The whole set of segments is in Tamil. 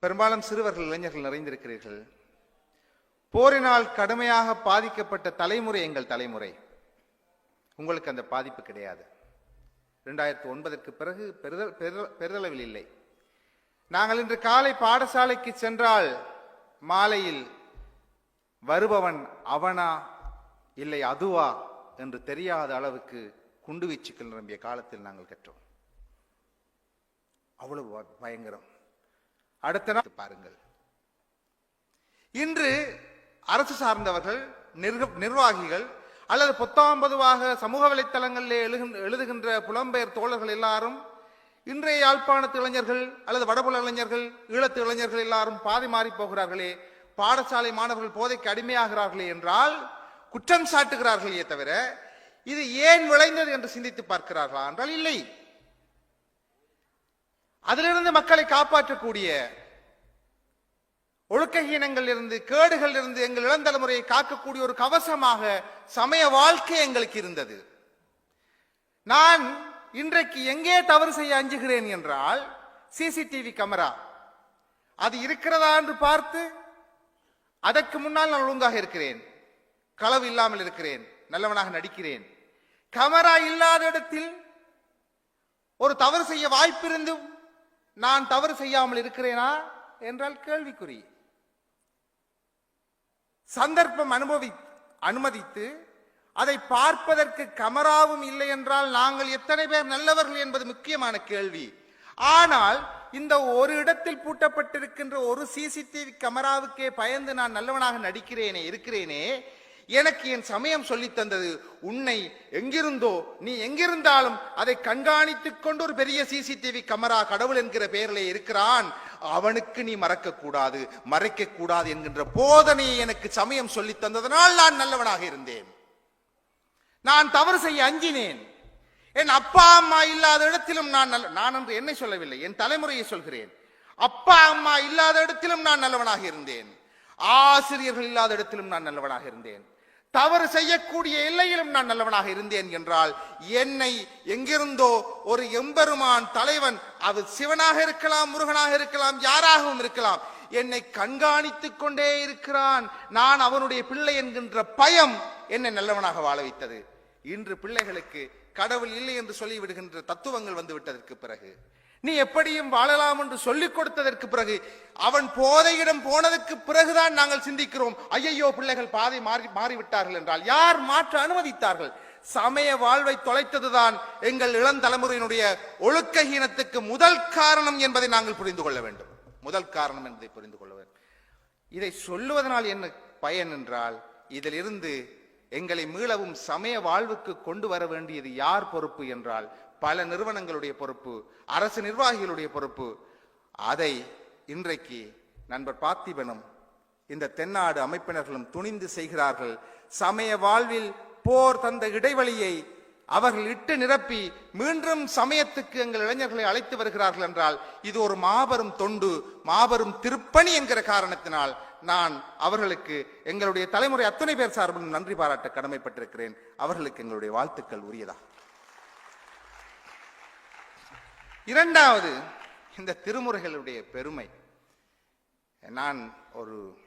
பெரும்பாலும் சிறுவர்கள் இளைஞர்கள் நிறைந்திருக்கிறீர்கள். போரினால் கடுமையாக பாதிக்கப்பட்ட தலைமுறை எங்கள் தலைமுறை. உங்களுக்கு அந்த பாதிப்பு கிடையாது. ரெண்டாயிரத்தி ஒன்பதற்கு பிறகு பெரித- பெரித- பெரிதளவில் இல்லை. நாங்கள் இன்று காலை பாடசாலைக்கு சென்றால் மாலையில் வருபவன் அவனா இல்லை அதுவா என்று தெரியாத அளவுக்கு குண்டுவீச்சுக்கள் நிரம்பிய காலத்தில் நாங்கள் கற்றோம். அவ்வளவு ப- பயங்கரம். அடுத்த நாள் பாருங்கள். இன்று அரசு சார்ந்தவர்கள் நிர்வாகிகள் அல்லது பொத்தாம் பொதுவாக சமூக வலைத்தளங்களில் எழுதுகின்ற புலம்பெயர் தோழர்கள் எல்லாரும் இன்றைய யாழ்ப்பாணத்து இளைஞர்கள் அல்லது வடபுல இளைஞர்கள் ஈழத்து இளைஞர்கள் எல்லாரும் பாதி மாறி போகிறார்களே. பாடசாலை மாணவர்கள் போதைக்கு அடிமையாகிறார்களே என்றால் குற்றம் சாட்டுகிறார்களே தவிர இது ஏன் விளைந்தது என்று சிந்தித்து பார்க்கிறார்களா என்றால் இல்லை. அதிலிருந்து மக்களை காப்பாற்றக்கூடிய ஒழுக்கஹீனங்கள் இருந்து கேடுகள் இருந்து எங்கள் இளந்தலைமுறையை காக்கக்கூடிய ஒரு கவசமாக சமய வாழ்க்கை எங்களுக்கு இருந்தது. நான் இன்றைக்கு எங்கே தவறு செய்ய அஞ்சுகிறேன் என்றால் சிசிடிவி கேமரா அது இருக்கிறதா என்று பார்த்து அதற்கு முன்னால் நான் ஒழுங்காக இருக்கிறேன். களவு இல்லாமல் இருக்கிறேன். நல்லவனாக நடிக்கிறேன். கேமரா இல்லாத இடத்தில் ஒரு தவறு செய்ய வாய்ப்பிருந்தும் நான் தவறு செய்யாமல் இருக்கிறேனா என்றால் கேள்விக்குறி. சந்தர்ப்பம் அனுபவி அனுமதித்து அதை பார்ப்பதற்கு கமராவும் இல்லை என்றால் நாங்கள் எத்தனை பேர் நல்லவர்கள் என்பது முக்கியமான கேள்வி. ஆனால் இந்த ஒரு இடத்தில் பூட்டப்பட்டிருக்கின்ற ஒரு சிசிடிவி கமராவுக்கே பயந்து நான் நல்லவனாக நடிக்கிறேனே இருக்கிறேனே எனக்கு என் சமயம் சொல்லித் தந்தது. உன்னை எங்கிருந்தோ நீ எங்கிருந்தாலும் அதை கண்காணித்துக் கொண்டு ஒரு பெரிய சிசிடிவி கமரா கடவுள் என்கிற பெயரிலே இருக்கிறான். அவனுக்கு நீ மறக்க கூடாது மறைக்க கூடாது என்கின்ற போதனையை எனக்கு சமயம் சொல்லித் தந்ததனால் நான் நல்லவனாக இருந்தேன். நான் தவறு செய்ய அஞ்சினேன். என் அப்பா அம்மா இல்லாத இடத்திலும் நான் நல்ல நான் என்று என்னை சொல்லவில்லை. என் தலைமுறையை சொல்கிறேன். அப்பா அம்மா இல்லாத இடத்திலும் நான் நல்லவனாக இருந்தேன். ஆசிரியர்கள் இல்லாத இடத்திலும் நான் நல்லவனாக இருந்தேன். தவறு செய்யக்கூடிய எல்லையிலும் நான் நல்லவனாக இருந்தேன் என்றால் என்னை எங்கிருந்தோ ஒரு எம்பெருமான் தலைவன் அது சிவனாக இருக்கலாம் முருகனாக இருக்கலாம் யாராகவும் இருக்கலாம் என்னை கண்காணித்துக் கொண்டே இருக்கிறான். நான் அவனுடைய பிள்ளை என்கின்ற பயம் என்னை நல்லவனாக வாழ வைத்தது. இன்று பிள்ளைகளுக்கு கடவுள் இல்லை என்று சொல்லிவிடுகின்ற தத்துவங்கள் வந்துவிட்டதற்கு பிறகு நீ எப்படியும் வாழலாம் என்று சொல்லிக் கொடுத்ததற்கு பிறகு அவன் போதையிடம் போனதுக்கு பிறகுதான் நாங்கள் சிந்திக்கிறோம். ஐயையோ பிள்ளைகள் பாதை மாறி மாறிவிட்டார்கள் என்றால் யார் மாற்ற அனுமதித்தார்கள்? சமய வாழ்வை தொலைத்ததுதான் எங்கள் இளந்தலைமுறையினுடைய ஒழுக்கஹீனத்துக்கு முதல் காரணம் என்பதை நாங்கள் புரிந்து கொள்ள வேண்டும். முதல் காரணம் என்பதை புரிந்து கொள்ள வேண்டும். இதை சொல்லுவதனால் என்ன பயன் என்றால் இதிலிருந்து எங்களை மீளவும் சமய வாழ்வுக்கு கொண்டு வர வேண்டியது யார் பொறுப்பு என்றால் பல நிறுவனங்களுடைய பொறுப்பு அரசு நிர்வாகிகளுடைய பொறுப்பு. அதை இன்றைக்கு நண்பர் பார்த்திபனும் இந்த தென்னாடு அமைப்பினர்களும் துணிந்து செய்கிறார்கள். சமய வாழ்வில் போர் தந்த இடைவெளியை அவர்கள் இட்டு நிரப்பி மீண்டும் சமயத்துக்கு எங்கள் இளைஞர்களை அழைத்து வருகிறார்கள் என்றால் இது ஒரு மாபெரும் தொண்டு மாபெரும் திருப்பணி என்கிற காரணத்தினால் நான் அவர்களுக்கு எங்களுடைய தலைமுறை அத்தனை பேர் சார்பிலும் நன்றி பாராட்ட கடமைப்பட்டிருக்கிறேன். அவர்களுக்கு எங்களுடைய வாழ்த்துக்கள் உரியதா? இரண்டாவது இந்த திருமுறைகளுடைய பெருமை. நான் ஒரு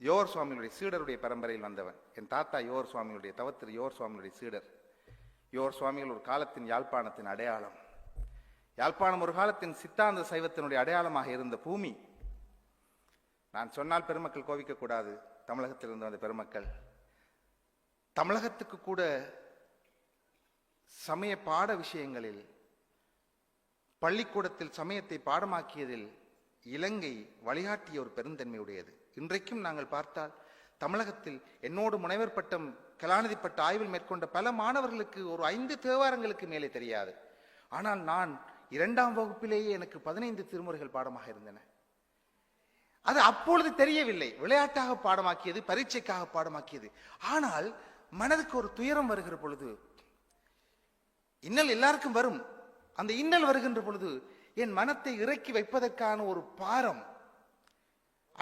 யோர் சுவாமிகளுடைய சீடருடைய பரம்பரையில் வந்தவன். என் தாத்தா யோர் சுவாமிகளுடைய தவத்திரு யோர் சுவாமிகளுடைய சீடர். யோர் சுவாமிகள் ஒரு காலத்தின் யாழ்ப்பாணத்தின் அடையாளம். யாழ்ப்பாணம் ஒரு காலத்தின் சித்தாந்த சைவத்தினுடைய அடையாளமாக இருந்த பூமி. நான் சொன்னால் பெருமக்கள் கோவிக்கக்கூடாது தமிழகத்திலிருந்து தமிழகத்தில் இருந்து வந்த பெருமக்கள். தமிழகத்துக்கு கூட சமய பாட விஷயங்களில் பள்ளிக்கூடத்தில் சமயத்தை பாடமாக்கியதில் இலங்கை வழிகாட்டிய ஒரு பெருந்தன்மையுடையது இன்றைக்கும் நாங்கள் பார்த்தால் தமிழகத்தில் என்னோடு முனைவர் பட்டம் கலாநிதி பட்ட ஆய்வில் மேற்கொண்ட பல மாணவர்களுக்கு ஒரு ஐந்து தேவாரங்களுக்கு மேலே தெரியாது. ஆனால் நான் இரண்டாம் வகுப்பிலேயே எனக்கு பதினைந்து திருமுறைகள் பாடமாக இருந்தன. அது அப்பொழுது தெரியவில்லை. விளையாட்டாக பாடமாக்கியது பரீட்சைக்காக பாடமாக்கியது. ஆனால் மனதுக்கு ஒரு துயரம் வருகிற பொழுது இன்னல் எல்லாருக்கும் வரும். அந்த இன்னல் வருகின்ற பொழுது என் மனத்தை இறக்கி வைப்பதற்கான ஒரு பாரம்.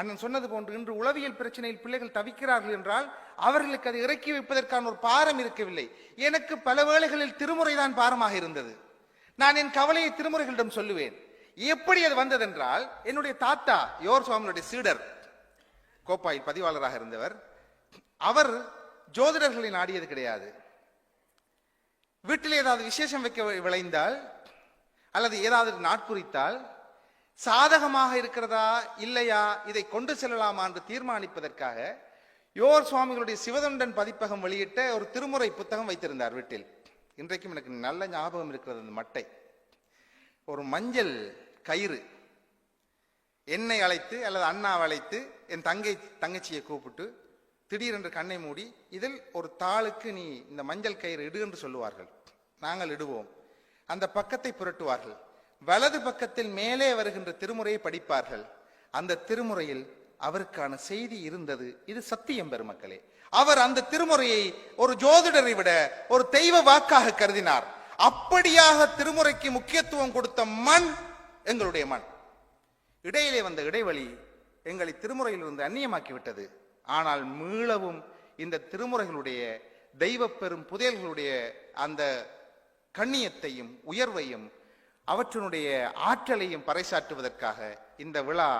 அண்ணன் சொன்னது போன்று இன்று உளவியல் பிரச்சனையில் பிள்ளைகள் தவிக்கிறார்கள் என்றால் அவர்களுக்கு அதை இறக்கி வைப்பதற்கான ஒரு பாரம் இருக்கவில்லை. எனக்கு பல வேளைகளில் திருமுறை தான் பாரமாக இருந்தது. நான் என் கவலையை திருமுறைகளிடம் சொல்லுவேன். எப்படி அது வந்ததென்றால் என்னுடைய தாத்தா யோர் சுவாமியுடைய சீடர் கோப்பாயில் பதிவாளராக இருந்தவர் அவர் ஜோதிடர்களை நாடியது கிடையாது. வீட்டில் ஏதாவது விசேஷம் வைக்க விளைந்தால் அல்லது ஏதாவது நாட்குறித்தால் சாதகமாக இருக்கிறதா இல்லையா இதை கொண்டு செல்லலாமா என்று தீர்மானிப்பதற்காக யோர் சுவாமிகளுடைய சிவதண்டன் பதிப்பகம் வெளியிட்ட ஒரு திருமுறை புத்தகம் வைத்திருந்தார் வீட்டில். இன்றைக்கும் எனக்கு நல்ல ஞாபகம் இருக்கிறது அந்த மட்டை. ஒரு மஞ்சள் கயிறு. என்னை அழைத்து அல்லது அண்ணாவை அழைத்து என் தங்கை தங்கச்சியை கூப்பிட்டு திடீரென்று கண்ணை மூடி இதில் ஒரு தாளுக்கு நீ இந்த மஞ்சள் கயிறு இடு என்று சொல்லுவார்கள். நாங்கள் இடுவோம். அந்த பக்கத்தை புரட்டுவார்கள். வலது பக்கத்தில் மேலே வருகின்ற திருமுறையை படிப்பார்கள். அந்த திருமுறையில் அவருக்கான செய்தி இருந்தது. இது சத்தியம் பெருமக்களே. அவர் அந்த திருமுறையை ஒரு ஜோதிடரை விட ஒரு தெய்வ வாக்காக கருதினார். அப்படியாக திருமுறைக்கு முக்கியத்துவம் கொடுத்த மண் எங்களுடைய மண். இடையிலே வந்த இடைவெளி எங்களை திருமுறையிலிருந்து அந்நியமாக்கிவிட்டது. ஆனால் மீளவும் இந்த திருமுறைகளுடைய தெய்வ பெரும் புதையல்களுடைய அந்த கண்ணியத்தையும் உயர்வையும் அவற்றினுடைய ஆற்றலையும் பறைசாற்றுவதற்காக இந்த விழா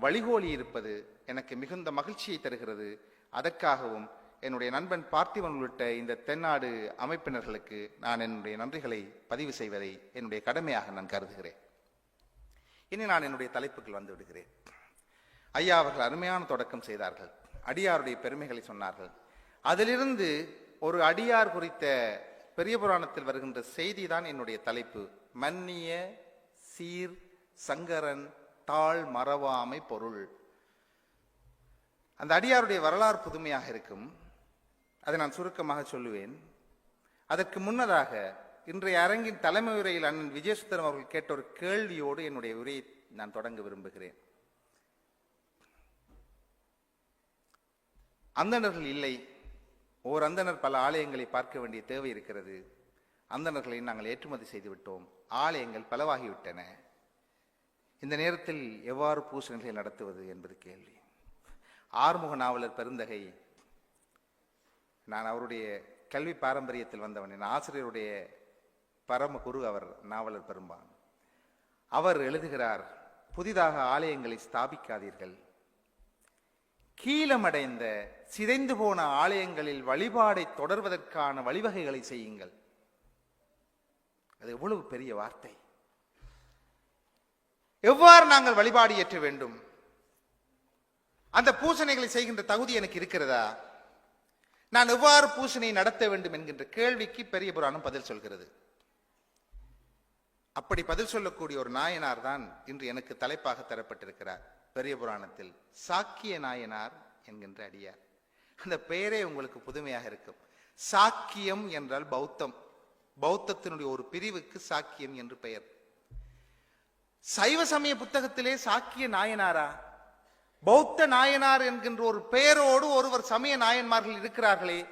வழிகோலி இருப்பது எனக்கு மிகுந்த மகிழ்ச்சியை தருகிறது. அதற்காகவும் என்னுடைய நண்பன் பார்த்திவன் உள்ளிட்ட இந்த தென்னாடு அமைப்பினர்களுக்கு நான் என்னுடைய நன்றிகளை பதிவு செய்வதை என்னுடைய கடமையாக நான் கருதுகிறேன். இனி நான் என்னுடைய தலைப்புகள் வந்து விடுகிறேன். ஐயா அவர்கள் அருமையான தொடக்கம் செய்தார்கள். அடியாருடைய பெருமைகளை சொன்னார்கள். அதிலிருந்து ஒரு அடியார் குறித்த பெரிய புராணத்தில் வருகின்ற செய்தி தான் என்னுடைய தலைப்பு. மன்னிய சீர் சங்கரன் தாழ் மறவாமை பொருள். அந்த அடியாருடைய வரலாறு புதுமையாக இருக்கும். அதை நான் சுருக்கமாக சொல்லுவேன். அதற்கு முன்னதாக இன்றைய அரங்கின் தலைமை உரையில் அண்ணன் விஜயசுந்தரம் அவர்கள் கேட்ட ஒரு கேள்வியோடு என்னுடைய உரையை நான் தொடங்க விரும்புகிறேன். அந்தணர்கள் இல்லை. ஓர் அந்தணர் பல ஆலயங்களை பார்க்க வேண்டிய தேவை இருக்கிறது. அந்தணர்களை நாங்கள் ஏற்றுமதி செய்துவிட்டோம். ஆலயங்கள் பலவாகிவிட்டன. இந்த நேரத்தில் எவ்வாறு பூசணிகளை நடத்துவது என்பது கேள்வி. ஆறுமுக நாவலர் பெருந்தகை நான் அவருடைய கல்வி பாரம்பரியத்தில் வந்தவன். என் ஆசிரியருடைய பரம குரு அவர் நாவலர் பெரும்பான். அவர் எழுதுகிறார் புதிதாக ஆலயங்களை ஸ்தாபிக்காதீர்கள். கீழமடைந்த சிதைந்து போன ஆலயங்களில் வழிபாடை தொடர்வதற்கான வழிவகைகளை செய்யுங்கள். அது எவ்வளவு பெரிய வார்த்தை. எவ்வாறு நாங்கள் வழிபாடு ஏற்ற வேண்டும்? அந்த பூசணைகளை செய்கின்ற தகுதி எனக்கு இருக்கிறதா? நான் எவ்வாறு பூசணை நடத்த வேண்டும் என்கின்ற கேள்விக்கு பெரிய புராணம் பதில் சொல்கிறது. அப்படி பதில் சொல்லக்கூடிய ஒரு நாயனார் தான் இன்று எனக்கு தலைப்பாக தரப்பட்டிருக்கிறார். பெரிய புராணத்தில் சாக்கிய நாயனார் என்கின்ற அடியார். அந்த பெயரே உங்களுக்கு புதுமையாக இருக்கும். சாக்கியம் என்றால் பௌத்தம். பௌத்தத்தினுடைய ஒரு பிரிவுக்கு சாக்கியம் என்று பெயர். சைவ சமய புத்தகத்திலே சாக்கிய நாயனாரா? பௌத்த நாயனார் என்கின்ற ஒரு பெயரோடு ஒருவர் சமய நாயன்மார்கள் இருக்கிறார்களே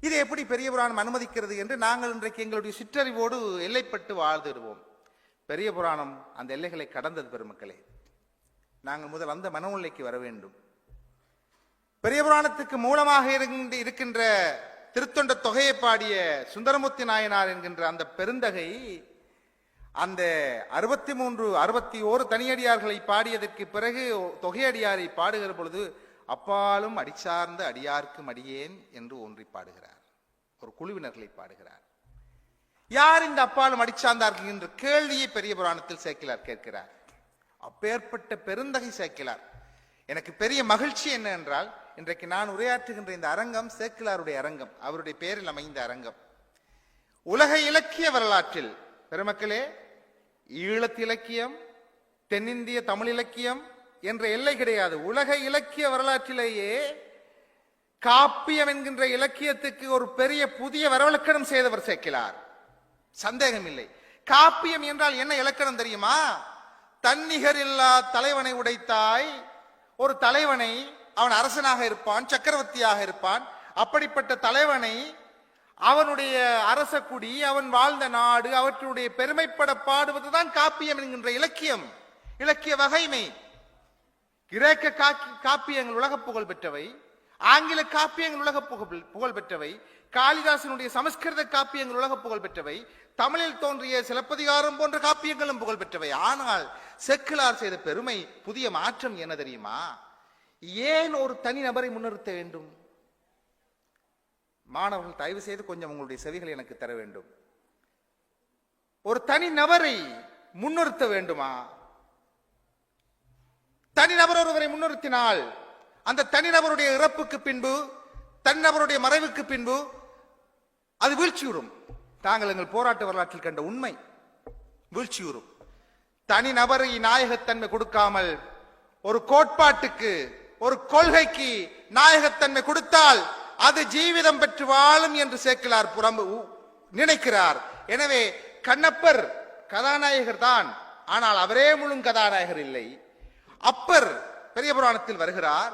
இதை எப்படி பெரிய புராணம் அனுமதிக்கிறது என்று நாங்கள் இன்றைக்கு எங்களுடைய சிற்றறிவோடு எல்லைப்பட்டு வாழ்ந்துடுவோம். பெரிய புராணம் அந்த எல்லைகளை கடந்தது பெருமக்களே. நாங்கள் முதல் அந்த மனநிலைக்கு வர வேண்டும். பெரிய புராணத்துக்கு மூலமாக இருந்து- இருக்கின்ற திருத்தொண்ட தொகையை பாடிய சுந்தரமூர்த்தி நாயனார் என்கின்ற அந்த பெருந்தகை அந்த அறுபத்தி மூன்று அறுபத்தி ஓரு தனியடியார்களை பாடியதற்கு பிறகு தொகையடியாரை பாடுகிற பொழுது அப்பாலும் அடிச்சார்ந்த அடியார்க்கும் அடியேன் என்று ஒன்றி பாடுகிறார். ஒரு குழுவினர்களை பாடுகிறார். யார் இந்த அப்பாலும் அடிச்சார்ந்தார்கள் என்ற கேள்வியை பெரிய புராணத்தில் சேக்கிலார் கேட்கிறார். அப்பேற்பட்ட பெருந்தகை சேக்கிலார் எனக்கு பெரிய மகிழ்ச்சி என்ன என்றால் இன்றைக்கு நான் உரையாற்றுகின்ற இந்த அரங்கம் சேக்கிலாருடைய அரங்கம் அவருடைய பெயரில் அமைந்த அரங்கம். உலக இலக்கிய வரலாற்றில் பெருமக்களே ஈழத்து இலக்கியம் தென்னிந்திய தமிழ் இலக்கியம் என்ற எல்லை கிடையாது. உலக இலக்கிய வரலாற்றிலேயே காப்பியம் என்கின்ற இலக்கியத்துக்கு ஒரு பெரிய புதிய வரவிலக்கணம் செய்தவர் சேர்க்கிறார் சந்தேகம் இல்லை காப்பியம் என்றால் என்ன இலக்கணம் தெரியுமா? தன்னிகர் இல்லா தலைவனை உடைத்தாய் ஒரு தலைவனை அவன் அரசனாக இருப்பான் சக்கரவர்த்தியாக இருப்பான். அப்படிப்பட்ட தலைவனை அவனுடைய அரச குடி அவன் வாழ்ந்த நாடு அவற்றினுடைய பெருமைப்பட பாடுவதுதான் காப்பியம் என்கின்ற இலக்கியம் இலக்கிய வகைமை. கிரேக்க காப்பியங்கள் உலக புகழ் பெற்றவை ஆங்கில காப்பியங்கள் உலக புகழ் புகழ் பெற்றவை காளிதாசனுடைய சமஸ்கிருத காப்பியங்கள் உலக புகழ் பெற்றவை தமிழில் தோன்றிய சிலப்பதிகாரம் போன்ற காப்பியங்களும் புகழ் பெற்றவை. ஆனால் செக்குலார் செய்த பெருமை புதிய மாற்றம் என்ன தெரியுமா? ஏன் ஒரு தனி நபரை முன்னிறுத்த வேண்டும்? மாணவர்கள் தயவு செய்து கொஞ்சம் உங்களுடைய செவிகளை எனக்கு தர வேண்டும். ஒரு தனி நபரை முன்னிறுத்த வேண்டுமா? தனிநபர் ஒருவரை முன்னிறுத்தினால் அந்த தனிநபருடைய இறப்புக்கு பின்பு தனிநபருடைய மறைவுக்கு பின்பு அது வீழ்ச்சியுறும். தாங்கள் எங்கள் போராட்ட வரலாற்றில் கண்ட உண்மை வீழ்ச்சியுறும். தனிநபரை நாயகத்தன்மை கொடுக்காமல் ஒரு கோட்பாட்டுக்கு ஒரு கொள்கைக்கு நாயகத்தன்மை கொடுத்தால் அது ஜீவிதம் பெற்று வாழும் என்று சேக்கிலார் புறம்பு நினைக்கிறார். எனவே கண்ணப்பர் கதாநாயகர் தான். ஆனால் அவரே முழு கதாநாயகர் இல்லை. அப்பர் பெரிய புராணத்தில் வருகிறார்.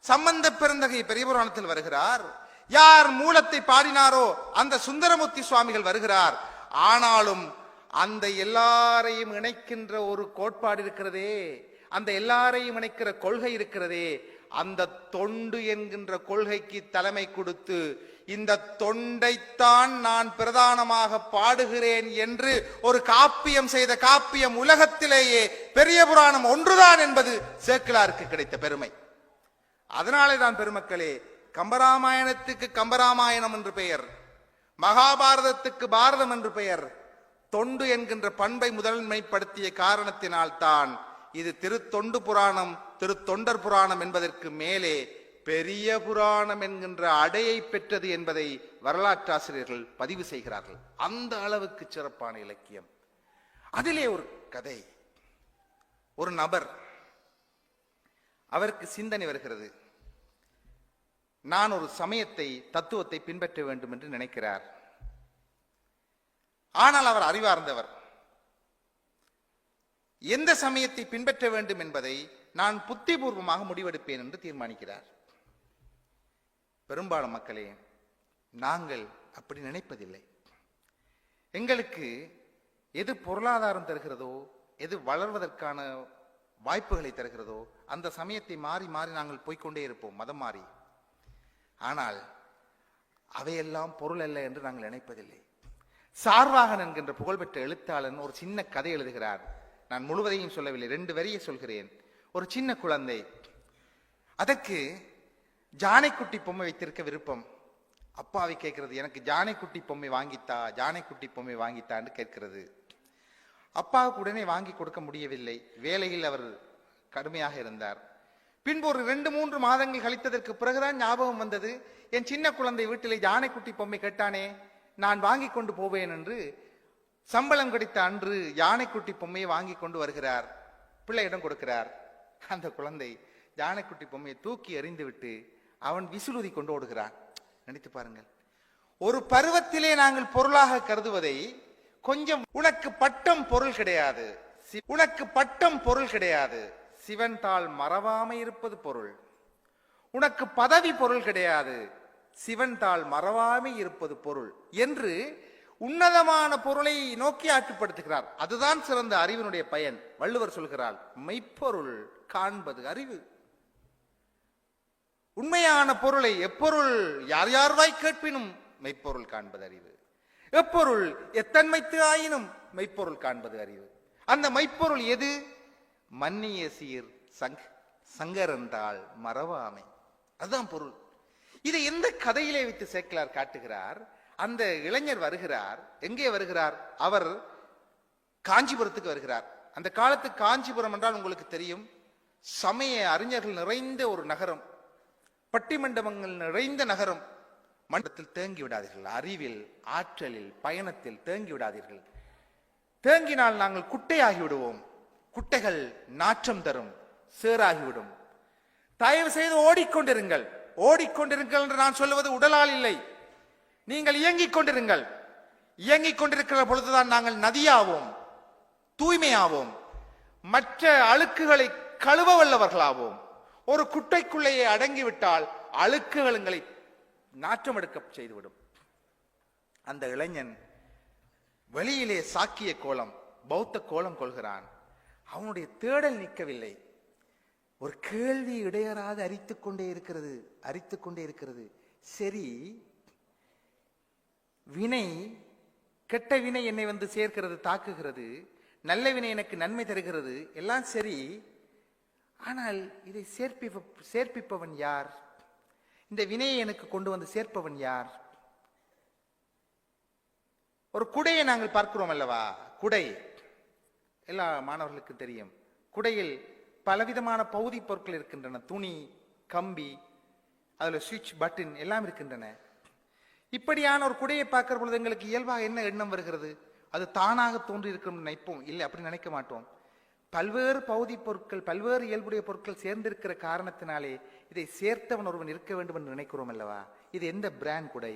சம்பந்த பெருந்தகை பெரிய புராணத்தில் வருகிறார். யார் மூலத்தை பாடினாரோ அந்த சுந்தரமூர்த்தி சுவாமிகள் வருகிறார். ஆனாலும் அந்த எல்லாரையும் இணைக்கின்ற ஒரு கோட்பாடு இருக்கிறதே. அந்த எல்லாரையும் இணைக்கிற கொள்கை இருக்கிறதே. அந்த தொண்டு என்கின்ற கொள்கைக்கு தலைமை கொடுத்து இந்த தொண்டைத்தான் நான் பிரதானமாக பாடுகிறேன் என்று ஒரு காப்பியம் செய்த காப்பியம் உலகத்திலேயே பெரிய புராணம் ஒன்றுதான் என்பது சேக்கிலாருக்கு கிடைத்த பெருமை. அதனாலே தான் பெருமக்களே கம்பராமாயணத்துக்கு கம்பராமாயணம் என்று பெயர் மகாபாரதத்துக்கு பாரதம் என்று பெயர் தொண்டு என்கின்ற பண்பை முதன்மைப்படுத்திய காரணத்தினால் தான் இது திருத்தொண்டு புராணம் திருத்தொண்டர் புராணம் என்பதற்கு மேலே பெரிய புராணம் என்கின்ற அடையை பெற்றது என்பதை வரலாற்றாசிரியர்கள் பதிவு செய்கிறார்கள். அந்த அளவுக்கு சிறப்பான இலக்கியம். அதிலே ஒரு கதை ஒரு நபர் அவருக்கு சிந்தனை வருகிறது. நான் ஒரு சமயத்தை தத்துவத்தை பின்பற்ற வேண்டும் என்று நினைக்கிறார். ஆனால் அவர் அறிவார்ந்தவர். எந்த சமயத்தை பின்பற்ற வேண்டும் என்பதை நான் புத்திபூர்வமாக முடிவெடுப்பேன் என்று தீர்மானிக்கிறார். பெரும்பாலும் மக்களே நாங்கள் அப்படி நினைப்பதில்லை. எங்களுக்கு எது பொருளாதாரம் தருகிறதோ எது வளர்வதற்கான வாய்ப்புகளை தருகிறதோ அந்த சமயத்தை மாறி மாறி நாங்கள் போய்க்கொண்டே இருப்போம் மதம் மாறி. ஆனால் அவையெல்லாம் பொருள் அல்ல என்று நாங்கள் நினைப்பதில்லை. சார்வாகன் என்கின்ற புகழ்பெற்ற எழுத்தாளன் ஒரு சின்ன கதை எழுதுகிறார். நான் முழுவதையும் சொல்லவில்லை ரெண்டு வரியை சொல்கிறேன். ஒரு சின்ன குழந்தை. அதற்கு ஜானைக்குட்டி பொம்மை வைத்திருக்க விருப்பம். அப்பாவை கேட்கிறது எனக்கு ஜானைக்குட்டி பொம்மை வாங்கித்தா ஜானைக்குட்டி பொம்மை வாங்கித்தான்னு கேட்கிறது. அப்பாவுக்கு உடனே வாங்கி கொடுக்க முடியவில்லை. வேலையில் அவர் கடுமையாக இருந்தார். பின்பு ஒரு ரெண்டு மூன்று மாதங்கள் கழித்ததற்கு பிறகுதான் ஞாபகம் வந்தது என் சின்ன குழந்தை வீட்டிலே யானைக்குட்டி பொம்மை கேட்டானே நான் வாங்கி கொண்டு போவேன் என்று சம்பளம் கிடைத்த அன்று யானைக்குட்டி பொம்மையை வாங்கி கொண்டு வருகிறார். பிள்ளையிடம் கொடுக்கிறார். அந்த குழந்தை யானைக்குட்டி பொம்மையை தூக்கி எறிந்துவிட்டு அவன் விசிலுதி கொண்டு ஓடுகிறான். நினைத்து பாருங்கள். ஒரு பருவத்திலே நாங்கள் பொருளாக கருதுவதை கொஞ்சம் உனக்கு பட்டம் பொருள் கிடையாது. சி- உனக்கு பட்டம் பொருள் கிடையாது. சிவன் தாள் மறவாமை இருப்பது பொருள். உனக்கு பதவி பொருள் கிடையாது. சிவன் தாள் மறவாமை இருப்பது பொருள் என்று உன்னதமான பொருளை நோக்கி ஆட்டுப்படுத்துகிறார் அதுதான் சிறந்த அறிவினுடைய பயன். வள்ளுவர் சொல்கிறார் மெய்ப்பொருள் காண்பது அறிவு. உண்மையான பொருளை எப்பொருள் யார் யார்வாய் கேட்பினும் மெய்ப்பொருள் காண்பது அறிவு. எப்பொருள் எத்தன்மைத்து ஆயினும் மெய்ப்பொருள் காண்பது அறிவு. அந்த மெய்ப்பொருள் எது? மன்னிய சீர் சங் சங்கரந்தாள் மறவாமை. அதுதான் பொருள். இதை எந்த கதையிலே வைத்து சேர்க்கலார் காட்டுகிறார்? அந்த இளைஞர் வருகிறார். எங்கே வருகிறார்? அவர் காஞ்சிபுரத்துக்கு வருகிறார். அந்த காலத்து காஞ்சிபுரம் என்றால் உங்களுக்கு தெரியும். சமய அறிஞர்கள் நிறைந்த ஒரு நகரம். பட்டிமண்டபங்கள் நிறைந்த நகரம். மண்டலத்தில் தேங்கி விடாதீர்கள். அறிவில் ஆற்றலில் பயணத்தில் தேங்கி விடாதீர்கள். தேங்கினால் நாங்கள் குட்டையாகி விடுவோம். குட்டைகள் நாற்றம் தரும். சேராகிவிடும். தயவு செய்து ஓடிக்கொண்டிருங்கள். ஓடிக்கொண்டிருங்கள் என்று நான் சொல்லுவது உடலால் இல்லை. நீங்கள் இயங்கிக் கொண்டிருங்கள். இயங்கிக் கொண்டிருக்கிற பொழுதுதான் நாங்கள் நதியாவோம் தூய்மையாவோம். மற்ற அழுக்குகளை கழுவ வல்லவர்களாவோம் ஒரு குட்டைக்குள்ளேயே அடங்கிவிட்டால் அழுக்குகள் எங்களை நாற்றம் எடுக்க செய்துவிடும். அந்த இளைஞன் வெளியிலே சாக்கிய கோலம் பௌத்த கோலம் கொள்கிறான். அவனுடைய தேடல் நிற்கவில்லை. ஒரு கேள்வி இடையறாது அரித்துக்கொண்டே இருக்கிறது அரித்துக்கொண்டே இருக்கிறது. சரி வினை கெட்ட வினை என்னை வந்து சேர்க்கிறது தாக்குகிறது. நல்ல வினை எனக்கு நன்மை தருகிறது. எல்லாம் சரி. ஆனால் இதை சேர்ப்பி சேர்ப்பிப்பவன் யார்? இந்த வினையை எனக்கு கொண்டு வந்து சேர்ப்பவன் யார்? ஒரு குடையை நாங்கள் பார்க்கிறோம் அல்லவா? குடை. எல்லா மாணவர்களுக்கும் தெரியும். குடையில் பலவிதமான பகுதி பொருட்கள் இருக்கின்றன. துணி கம்பி அதில் சுவிட்ச் பட்டன் எல்லாம் இருக்கின்றன. இப்படியான ஒரு குடையை பார்க்கிற பொழுது எங்களுக்கு இயல்பாக என்ன எண்ணம் வருகிறது? அது தானாக தோன்றி இருக்கும் நினைப்போம். இல்லை அப்படி நினைக்க மாட்டோம். பல்வேறு பகுதி பொருட்கள் பல்வேறு இயல்புடைய பொருட்கள் சேர்ந்திருக்கிற காரணத்தினாலே இதை சேர்த்தவன் ஒருவன் இருக்க வேண்டும் என்று நினைக்கிறோம் அல்லவா? இது எந்த பிராண்ட் குடை?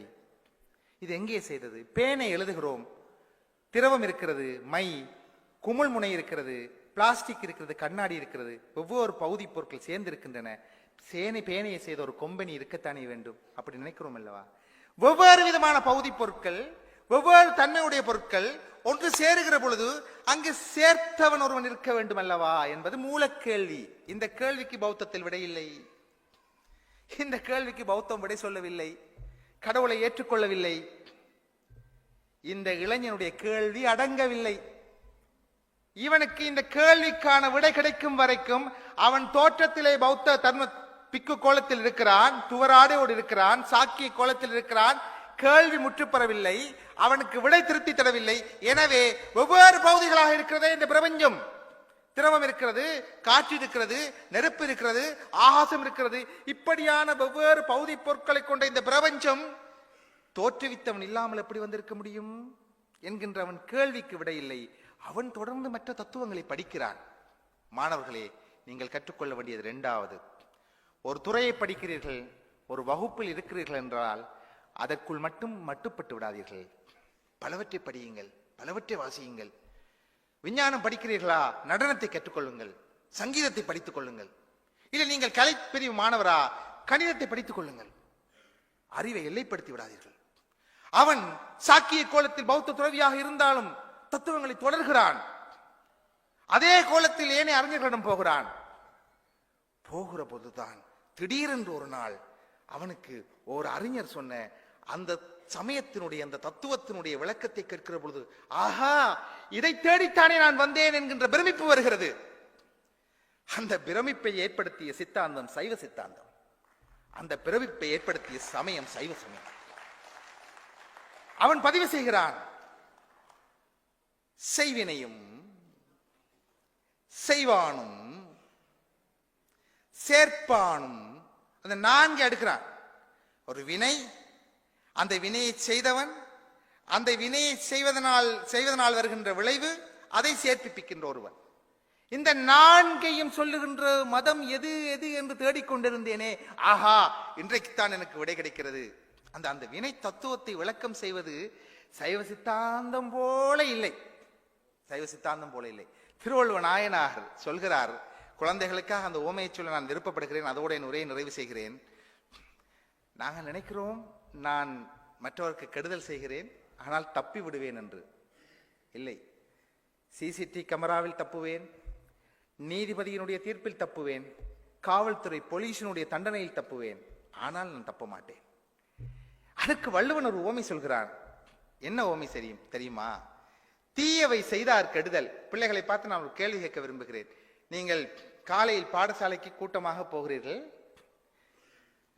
இது எங்கே செய்தது? பேனை எழுதுகிறோம். திரவம் இருக்கிறது மை குமிழ் முனை இருக்கிறது பிளாஸ்டிக் இருக்கிறது கண்ணாடி இருக்கிறது. ஒவ்வொரு பகுதி பொருட்கள் சேர்ந்து இருக்கின்றன சேனை பேனையை செய்த ஒரு கொம்பனி இருக்கத்தானே வேண்டும்? அப்படி நினைக்கிறோம் அல்லவா? வெவ்வேறு விதமான பகுதி பொருட்கள் வெவ்வேறு தன்மையுடைய பொருட்கள் ஒன்று சேருகிற பொழுது அங்கு சேர்த்தவன் ஒருவன் இருக்க வேண்டும் அல்லவா என்பது கேள்வி. இந்த கேள்விக்கு பௌத்தத்தில் விடையில்லை இந்த கேள்விக்கு பௌத்தம் விடை சொல்லவில்லை. கடவுளை ஏற்றுக்கொள்ளவில்லை. இந்த இளைஞனுடைய கேள்வி அடங்கவில்லை. இவனுக்கு இந்த கேள்விக்கான விடை கிடைக்கும் வரைக்கும் அவன் தோற்றத்திலே பௌத்த தர்ம பிக்கு கோலத்தில் இருக்கிறான் துவராடையோடு இருக்கிறான் சாக்கிய கோலத்தில் இருக்கிறான் கேள்வி முற்றுப்பெறவில்லை அவனுக்கு விடை திருத்தி தரவில்லை. எனவே வெவ்வேறு பகுதிகளாக இருக்கிறதே இந்த பிரபஞ்சம். திரவம் இருக்கிறது காற்று இருக்கிறது நெருப்பு இருக்கிறது ஆகாசம் இருக்கிறது. இப்படியான வெவ்வேறு பகுதி பொருட்களை கொண்ட இந்த பிரபஞ்சம் தோற்றுவித்தவன் இல்லாமல் எப்படி வந்திருக்க முடியும்? என்கின்ற அவன் கேள்விக்கு விடையில்லை அவன் தொடர்ந்து மற்ற தத்துவங்களை படிக்கிறான். மாணவர்களே நீங்கள் கற்றுக்கொள்ள வேண்டியது இரண்டாவது. ஒரு துறையை படிக்கிறீர்கள் ஒரு வகுப்பில் இருக்கிறீர்கள் என்றால் அதற்குள் மட்டும் மட்டுப்பட்டு விடாதீர்கள். பலவற்றை படியுங்கள் பலவற்றை வாசியுங்கள். விஞ்ஞானம் படிக்கிறீர்களா? நடனத்தை கற்றுக்கொள்ளுங்கள் சங்கீதத்தை படித்துக் கொள்ளுங்கள். இல்லை நீங்கள் கலை பிரிவு மாணவரா? கணிதத்தை படித்துக் கொள்ளுங்கள். அறிவை எல்லைப்படுத்தி விடாதீர்கள். அவன் சாக்கிய கோலத்தில் பௌத்த துறவியாக இருந்தாலும் தத்துவங்களை தொடர்கிறான். அதே கோலத்தில் ஏனே அறிஞர்களிடம் போகிறான். போகிற போதுதான் திடீரென்று ஒரு நாள் அவனுக்கு ஒரு அறிஞர் சொன்ன அந்த சமயத்தினுடைய அந்த தத்துவத்தினுடைய விளக்கத்தை கேட்கிற பொழுது ஆஹா இதை தேடித்தானே நான் வந்தேன் என்கின்ற பிரமிப்பு வருகிறது. அந்த பிரமிப்பை ஏற்படுத்திய சித்தாந்தம் சைவ சித்தாந்தம். அந்த பிரமிப்பை ஏற்படுத்திய சமயம் சைவ சமயம். அவன் பதிவு செய்கிறான் செய்வினையும் செய்வானும் சேர்ப்பானும். அந்த நான்கு அடுக்கிறான் ஒரு வினை அந்த வினையை செய்தவன் அந்த வினையை செய்வதனால் செய்வதனால் வருகின்ற விளைவு அதை சேர்ப்பிப்பிக்கின்ற ஒருவன். இந்த நான்கையும் சொல்லுகின்ற மதம் எது எது என்று தேடிக்கொண்டிருந்தேனே ஆஹா இன்றைக்குத்தான் எனக்கு விடை கிடைக்கிறது. அந்த அந்த வினை தத்துவத்தை விளக்கம் செய்வது சைவ சித்தாந்தம் போல இல்லை. சைவ சித்தாந்தம் போல இல்லை. திருவள்ளுவ நாயனார் சொல்கிறார் குழந்தைகளுக்காக அந்த ஓமையை சொல்ல நான் விருப்பப்படுகிறேன் அதோட என் உரையை நிறைவு செய்கிறேன். நாங்கள் நினைக்கிறோம் நான் மற்றவருக்கு கெடுதல் செய்கிறேன் ஆனால் தப்பி விடுவேன் என்று. இல்லை. சிசிடி கேமராவில் தப்புவேன் நீதிபதியினுடைய தீர்ப்பில் தப்புவேன் காவல்துறை போலீஸினுடைய தண்டனையில் தப்புவேன் ஆனால் நான் தப்ப மாட்டேன். அதற்கு வள்ளுவன் ஒரு ஓமை சொல்கிறான் என்ன ஓமை தெரியும் தெரியுமா? தீயவை செய்தார் கெடுதல். பிள்ளைகளை பார்த்து நான் ஒரு கேள்வி கேட்க விரும்புகிறேன். நீங்கள் காலையில் பாடசாலைக்கு கூட்டமாக போகிறீர்கள்.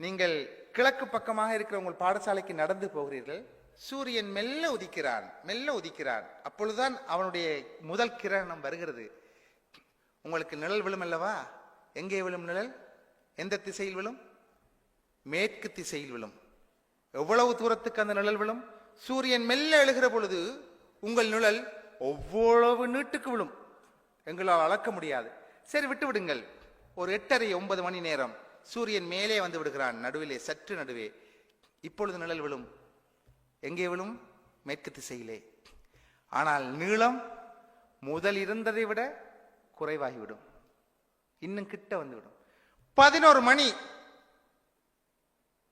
நீங்கள் கிழக்கு பக்கமாக இருக்கிற உங்கள் பாடசாலைக்கு நடந்து போகிறீர்கள். சூரியன் மெல்ல உதிக்கிறான் மெல்ல உதிக்கிறான். அப்பொழுதுதான் அவனுடைய முதல் கிரணம் வருகிறது. உங்களுக்கு நிழல் விழும் அல்லவா? எங்கே விழும் நிழல்? எந்த திசையில் விழும்? மேற்கு திசையில் விழும். எவ்வளவு தூரத்துக்கு அந்த நிழல் விழும்? சூரியன் மெல்ல எழுகிற பொழுது உங்கள் நிழல் ஒவ்வளவு நீட்டுக்கு விழும். எங்களால் அளக்க முடியாது. சரி விட்டு விடுங்கள். ஒரு எட்டரை ஒன்பது மணி நேரம். சூரியன் மேலே வந்து விடுகிறான். நடுவிலே சற்று நடுவே. இப்பொழுது நிழல் விழும். எங்கே விழும்? மேற்கு திசையிலே. ஆனால் நீளம் முதல் இருந்ததை விட குறைவாகிவிடும். இன்னும் கிட்ட வந்துவிடும். பதினோரு மணி.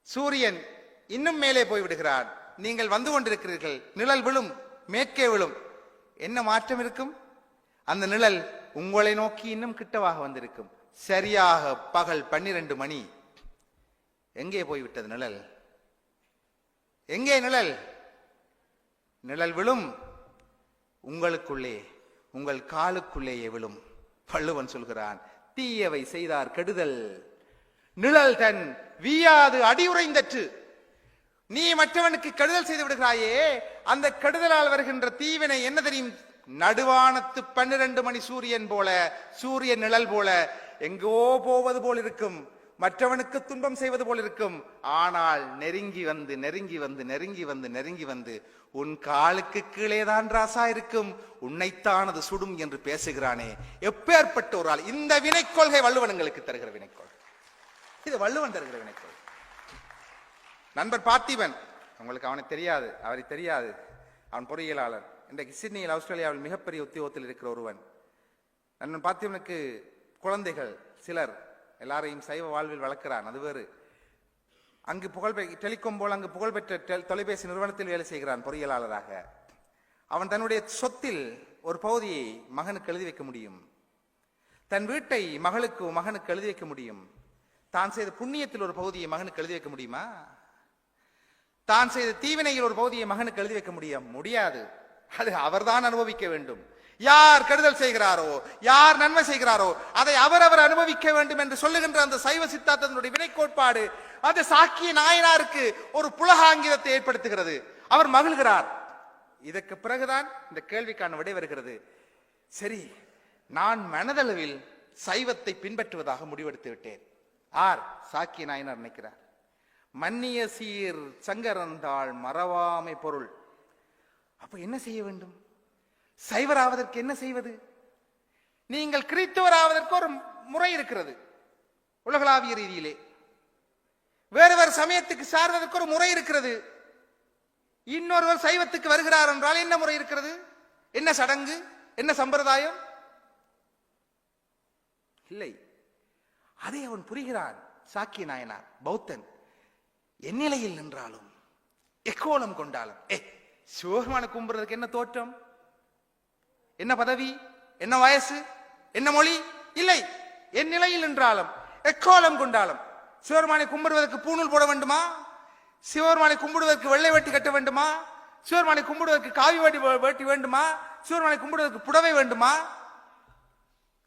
சூரியன் இன்னும் மேலே போய் விடுகிறான். நீங்கள் வந்து கொண்டிருக்கிறீர்கள். நிழல் விழும். மேற்கே விழும். என்ன மாற்றம் இருக்கும்? அந்த நிழல் உங்களை நோக்கி இன்னும் கிட்டவாக வந்திருக்கும். சரியாக பகல் பன்னிரண்டு மணி. எங்கே போய்விட்டது நிழல்? எங்கே நிழல்? நிழல் விழும். உங்களுக்குள்ளே உங்கள் காலுக்குள்ளேயே விழும். வள்ளுவன் சொல்கிறான் தீயவை செய்தார் கெடுதல். நிழல் தன் வீயாது அடியுறைந்தற்று. நீ மற்றவனுக்கு கெடுதல் செய்து விடுகிறாயே அந்த கெடுதலால் வருகின்ற தீவினை என்ன தெரியும்? நடுவானத்து பன்னிரண்டு மணி சூரியன் போல சூரிய நிழல் போல எங்கோ போவது போல் இருக்கும். மற்றவனுக்கு துன்பம் செய்வது போல் இருக்கும். ஆனால் நெருங்கி வந்து நெருங்கி வந்து நெருங்கி வந்து நெருங்கி வந்து உன் காலுக்கு கீழே தான் ராசா இருக்கும். உன்னைத்தான் அது சுடும் என்று பேசுகிறானே. எப்பேற்பட்ட ஒரு ஆள். இந்த வினைக் கொள்கை தருகிற வினைக் கொள்கை இது வள்ளுவன் தருகிற வினைக் கொள்கை நண்பர் பார்த்திபன். உங்களுக்கு அவனை தெரியாது. அவரை தெரியாது. அவன் பொறியியலாளர். இன்றைக்கு சிட்னியில் ஆஸ்திரேலியாவில் மிகப்பெரிய உத்தியோகத்தில் இருக்கிற ஒருவன். நண்பன் பார்த்திபனுக்கு குழந்தைகள் சிலர் எல்லாரையும் சைவ வாழ்வில் வளர்க்கிறான். அது வேறு. அங்கு புகழ்பெ டெலிகாம் போல் அங்கு புகழ்பெற்ற டெல்- தொலைபேசி நிறுவனத்தில் வேலை செய்கிறான் பொறியியலாளராக. அவன் தன்னுடைய சொத்தில் ஒரு பகுதியை மகனுக்கு எழுதி வைக்க முடியும். தன் வீட்டை மகளுக்கு மகனுக்கு எழுதி வைக்க முடியும். தான் செய்த புண்ணியத்தில் ஒரு பகுதியை மகனுக்கு எழுதி வைக்க முடியுமா? தான் செய்த தீவினையில் ஒரு பகுதியை மகனுக்கு எழுதி வைக்க முடியும் முடியாது. அது அவர்தான் அனுபவிக்க வேண்டும். யார் கெடுதல் செய்கிறாரோ யார் நன்மை செய்கிறாரோ அதை அவரவர் அனுபவிக்க வேண்டும் என்று சொல்லுகின்ற அந்த சைவ சித்தாந்தத்தினுடைய வினை கோட்பாடு அது சாக்கிய நாயனாருக்கு ஒரு புலகாங்கிதத்தை ஏற்படுத்துகிறது. அவர் மகிழ்கிறார். இதற்கு பிறகுதான் இந்த கேள்விக்கான விடை வருகிறது. சரி நான் மனதளவில் சைவத்தை பின்பற்றுவதாக முடிவெடுத்து விட்டேன். ஆர் சாக்கிய நாயனார் நினைக்கிறார். மன்னிய சீர் சங்கரந்தாள் மறவாமை பொருள். அப்ப என்ன செய்ய வேண்டும்? சைவராவதற்கு என்ன செய்வது? நீங்கள் கிறித்தவராவதற்கு ஒரு முறை இருக்கிறது உலகளாவிய ரீதியிலே. வேறு வேறு சமயத்துக்கு சார்வதற்கு ஒரு முறை இருக்கிறது. இன்னொருவர் சைவத்துக்கு வருகிறார் என்றால் என்ன முறை இருக்கிறது? என்ன சடங்கு? என்ன சம்பிரதாயம்? இல்லை. அதை அவன் புரிகிறான் சாக்கிய நாயனார் பௌத்தன். என் நிலையில் நின்றாலும் எக்கோலம் கொண்டாலும் ஏ சிவபெருமான கும்பிடுறதுக்கு என்ன தோற்றம்? என்ன பதவி? என்ன வயசு? என்ன மொழி? இல்லை. என் நிலையில் நின்றாலும் எக்கோலம் கொண்டாலும் சிவபெருமானை கும்பிடுவதற்கு பூணூல் போட வேண்டுமா? சிவபெருமானை கும்பிடுவதற்கு வெள்ளை வெட்டி கட்ட வேண்டுமா? சிவபெருமானை கும்பிடுவதற்கு காவி வேட்டி வேட்டி வேண்டுமா? சிவபெருமானை கும்பிடுவதற்கு புடவை வேண்டுமா?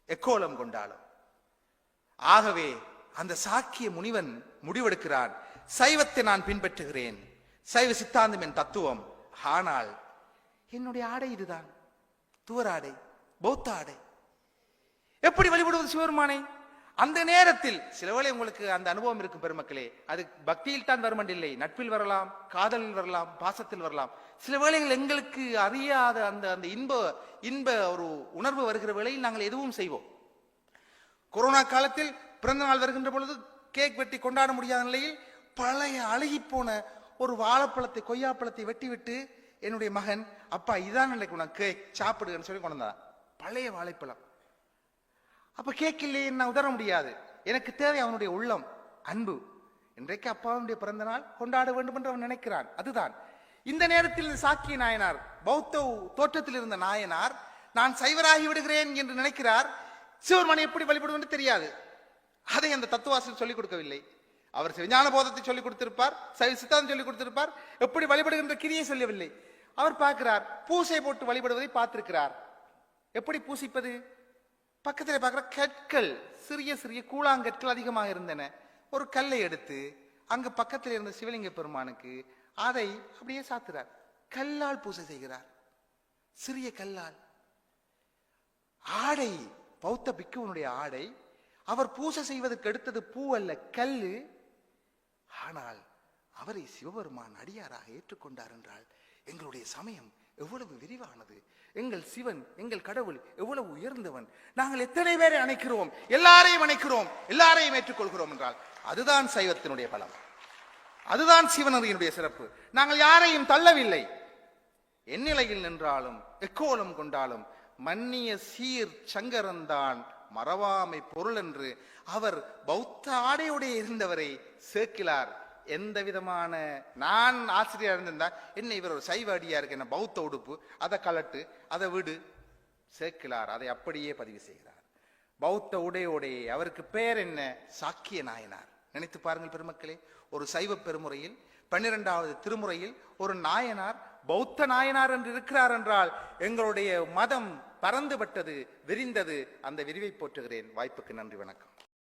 எக்கோலம் கொண்டாலும். ஆகவே அந்த சாக்கிய முனிவன் முடிவெடுக்கிறான். சைவத்தை நான் பின்பற்றுகிறேன். சைவ சித்தாந்தம் என் தத்துவம். ஆனால் என்னுடைய ஆடை இதுதான். துவராடை பௌத்த ஆடை. எப்படி வழிபடுவது சிவபெருமானை? அந்த நேரத்தில் சில வேளை உங்களுக்கு அந்த அனுபவம் இருக்கும் பெருமக்களே அது பக்தியில் தான் இல்லை. நட்பில் வரலாம் காதலில் வரலாம் பாசத்தில் வரலாம். சில வேளைகள் எங்களுக்கு அறியாத அந்த அந்த இன்ப இன்ப ஒரு உணர்வு வருகிற வேளையில் நாங்கள் எதுவும் செய்வோம். கொரோனா காலத்தில் பிறந்த நாள் வருகின்ற பொழுது கேக் வெட்டி கொண்டாட முடியாத நிலையில் பழைய அழுகி போன ஒரு வாழைப்பழத்தை கொய்யாப்பழத்தை வெட்டி விட்டு என்னுடைய மகன் அப்பா இதான் எனக்கு நான் கேக் சாப்பிடுன்னு சொல்லி கொண்டு வந்தான். பழைய வாழைப்பழம். அப்ப கேக் இல்லையே நான் உதற முடியாது. எனக்கு தேவை அவனுடைய உள்ளம் அன்பு. இன்றைக்கு அப்பாவுடைய பிறந்த நாள் கொண்டாட வேண்டும் என்று அவன் நினைக்கிறான். அதுதான். இந்த நேரத்தில் இந்த சாக்கிய நாயனார் பௌத்த தோற்றத்தில் இருந்த நாயனார் நான் சைவராகி விடுகிறேன் என்று நினைக்கிறார். சிவருமனை எப்படி வழிபடுவது தெரியாது. அதை அந்த தத்துவாசல் சொல்லிக் கொடுக்கவில்லை. அவர் சிவஞான போதத்தை சொல்லி கொடுத்திருப்பார் சைவ சித்தாந்தம் சொல்லிக் கொடுத்திருப்பார். எப்படி வழிபடுகின்ற கிரியை சொல்லவில்லை. அவர் பார்க்கிறார் பூசை போட்டு வழிபடுவதை பார்த்திருக்கிறார். எப்படி பூசிப்பது? பக்கத்தில் பார்க்குற கற்கள் சிறிய சிறிய கூழாங்கற்கள் அதிகமாக இருந்தன. ஒரு கல்லை எடுத்து அங்க பக்கத்தில் இருந்த சிவலிங்க பெருமானுக்கு அதை அப்படியே சாத்துறார். கல்லால் பூசை செய்கிறார். சிறிய கல்லால். ஆடை பௌத்த பிக்குவனுடைய ஆடை அவர் பூசை செய்வதற்கு எடுத்தது பூ அல்ல கல்லு. ஆனால் அவரை சிவபெருமான் அடியாராக ஏற்றுக்கொண்டார் என்றால் எங்களுடைய சமயம் எவ்வளவு விரிவானது. எங்கள் சிவன் எங்கள் கடவுள் எவ்வளவு உயர்ந்தவன். நாங்கள் எத்தனை பேரை அணைக்கிறோம்? எல்லாரையும் அணைக்கிறோம். எல்லாரையும் ஏற்றுக்கொள்கிறோம் என்றால் அதுதான் சைவத்தினுடைய பலம். அதுதான் சிவனறியினுடைய சிறப்பு. நாங்கள் யாரையும் தள்ளவில்லை. எந்நிலையில் நின்றாலும் எக்கோலம் கொண்டாலும் மன்னிய சீர் சங்கரன்தான் மறவாமை பொருள் என்று அவர் பௌத்த ஆடையுடைய இருந்தவரை சேர்க்கிறார். எந்த விதமான நான் ஆசிரியர் இருந்திருந்தா என்ன இவர் ஒரு சைவ அடியா இருக்கு என்ன பௌத்த உடுப்பு? அதை கலட்டு அதை விடு. சேர்க்கிறார். அதை அப்படியே பதிவு செய்கிறார். பௌத்த உடையோடைய அவருக்கு பெயர் என்ன? சாக்கிய நாயனார். நினைத்து பாருங்கள் பெருமக்களே ஒரு சைவ பெருமுறையில் பன்னிரெண்டாவது திருமுறையில் ஒரு நாயனார் பௌத்த நாயனார் என்று இருக்கிறார் என்றால் எங்களுடைய மதம் பறந்துபட்டது விரிந்தது. அந்த விரிவை போற்றுகிறேன். வாய்ப்புக்கு நன்றி வணக்கம்.